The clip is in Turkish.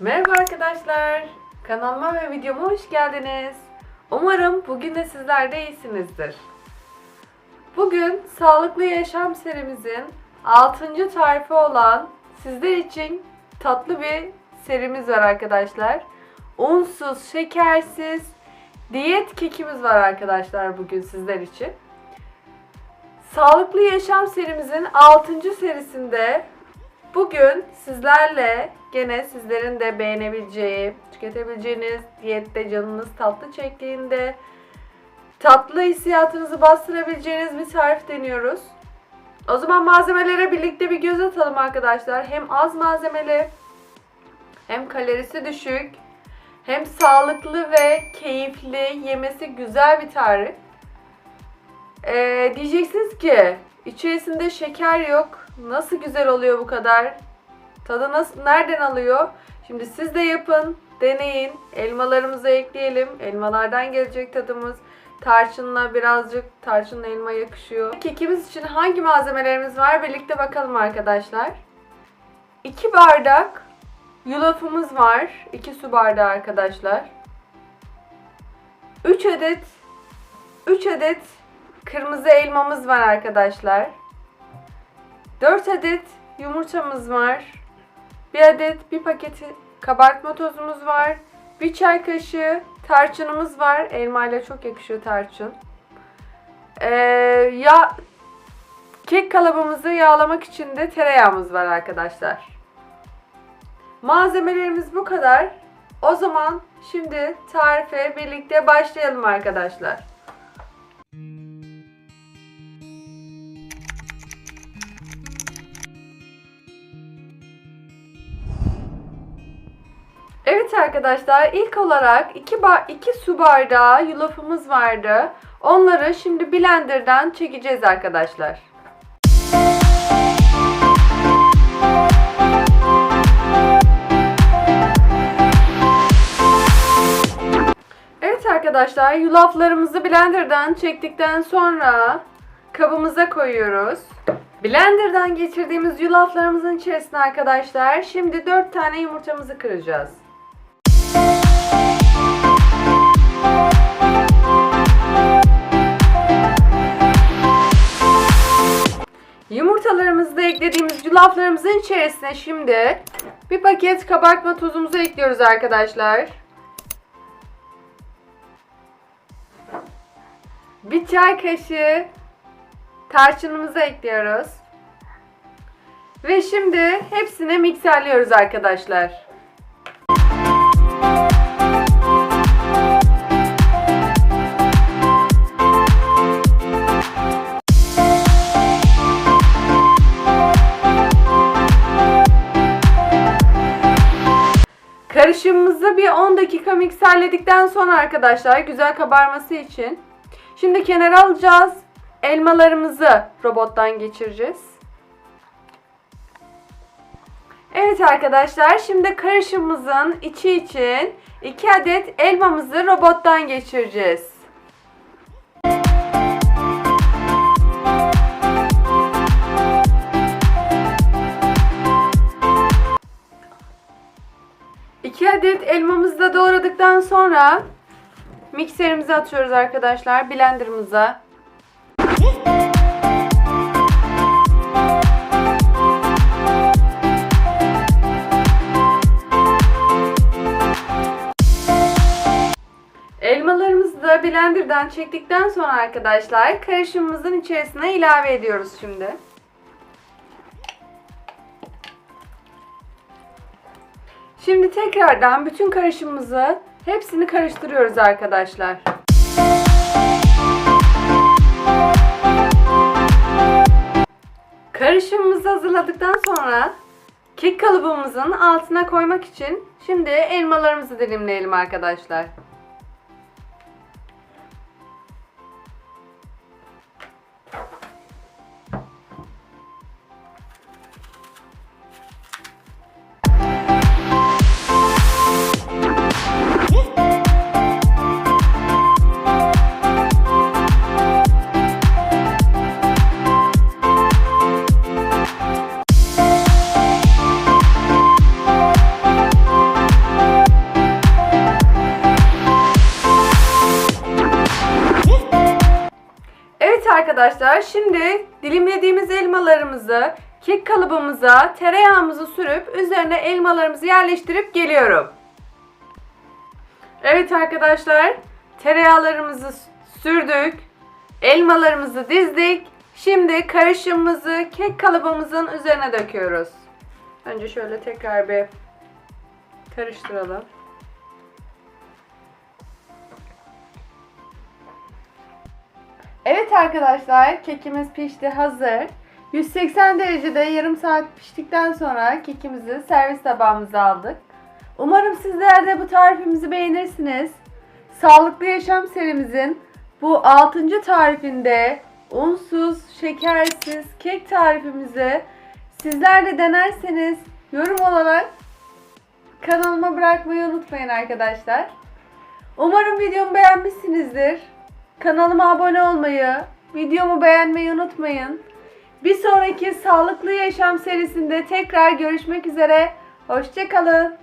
Merhaba arkadaşlar. Kanalıma ve videoma hoş geldiniz. Umarım bugün de sizler de iyisinizdir. Bugün sağlıklı yaşam serimizin 6. tarifi olan sizler için tatlı bir serimiz var arkadaşlar. Unsuz, şekersiz diyet kekimiz var arkadaşlar bugün sizler için. Sağlıklı Yaşam serimizin 6. serisinde bugün sizlerle gene sizlerin de beğenebileceği, tüketebileceğiniz, diyette canınız tatlı çektiğinde tatlı hissiyatınızı bastırabileceğiniz bir tarif deniyoruz. O zaman malzemelere birlikte bir göz atalım arkadaşlar. Hem az malzemeli, hem kalorisi düşük, hem sağlıklı ve keyifli, yemesi güzel bir tarif. Ee, diyeceksiniz ki içerisinde şeker yok. Nasıl güzel oluyor bu kadar? Tadı nasıl, nereden alıyor? Şimdi siz de yapın, deneyin. Elmalarımızı ekleyelim. Elmalardan gelecek tadımız. Tarçınla birazcık tarçınla elma yakışıyor. Kekimiz için hangi malzemelerimiz var birlikte bakalım arkadaşlar. 2 bardak yulafımız var. 2 su bardağı arkadaşlar. 3 adet 3 adet kırmızı elmamız var arkadaşlar. 4 adet yumurtamız var. 1 adet bir paketi kabartma tozumuz var. 1 çay kaşığı tarçınımız var. Elma çok yakışıyor tarçın. Ee, ya kek kalıbımızı yağlamak için de tereyağımız var arkadaşlar. Malzemelerimiz bu kadar. O zaman şimdi tarife birlikte başlayalım arkadaşlar. Arkadaşlar ilk olarak 2 bar 2 su bardağı yulafımız vardı. Onları şimdi blenderdan çekeceğiz arkadaşlar. Evet arkadaşlar yulaflarımızı blenderdan çektikten sonra kabımıza koyuyoruz. Blenderdan geçirdiğimiz yulaflarımızın içerisine arkadaşlar şimdi 4 tane yumurtamızı kıracağız. Yumurtalarımızı da eklediğimiz yulaflarımızın içerisine şimdi bir paket kabartma tozumuzu ekliyoruz arkadaşlar. Bir çay kaşığı tarçınımızı ekliyoruz. Ve şimdi hepsini mikserliyoruz arkadaşlar. 10 dakika mikserledikten sonra arkadaşlar güzel kabarması için şimdi kenara alacağız. Elmalarımızı robottan geçireceğiz. Evet arkadaşlar şimdi karışımımızın içi için 2 adet elmamızı robottan geçireceğiz. Adet elmamızı da doğradıktan sonra mikserimize atıyoruz arkadaşlar blenderımıza. Elmalarımızı da blenderdan çektikten sonra arkadaşlar karışımımızın içerisine ilave ediyoruz şimdi. Şimdi tekrardan bütün karışımımızı hepsini karıştırıyoruz arkadaşlar. Karışımımızı hazırladıktan sonra kek kalıbımızın altına koymak için şimdi elmalarımızı dilimleyelim arkadaşlar. Arkadaşlar şimdi dilimlediğimiz elmalarımızı kek kalıbımıza tereyağımızı sürüp üzerine elmalarımızı yerleştirip geliyorum. Evet arkadaşlar tereyağlarımızı sürdük. Elmalarımızı dizdik. Şimdi karışımımızı kek kalıbımızın üzerine döküyoruz. Önce şöyle tekrar bir karıştıralım. Evet arkadaşlar kekimiz pişti hazır. 180 derecede yarım saat piştikten sonra kekimizi servis tabağımıza aldık. Umarım sizler de bu tarifimizi beğenirsiniz. Sağlıklı Yaşam serimizin bu 6. tarifinde unsuz, şekersiz kek tarifimizi sizler de denerseniz yorum olarak kanalıma bırakmayı unutmayın arkadaşlar. Umarım videomu beğenmişsinizdir. Kanalıma abone olmayı, videomu beğenmeyi unutmayın. Bir sonraki Sağlıklı Yaşam serisinde tekrar görüşmek üzere. Hoşçakalın.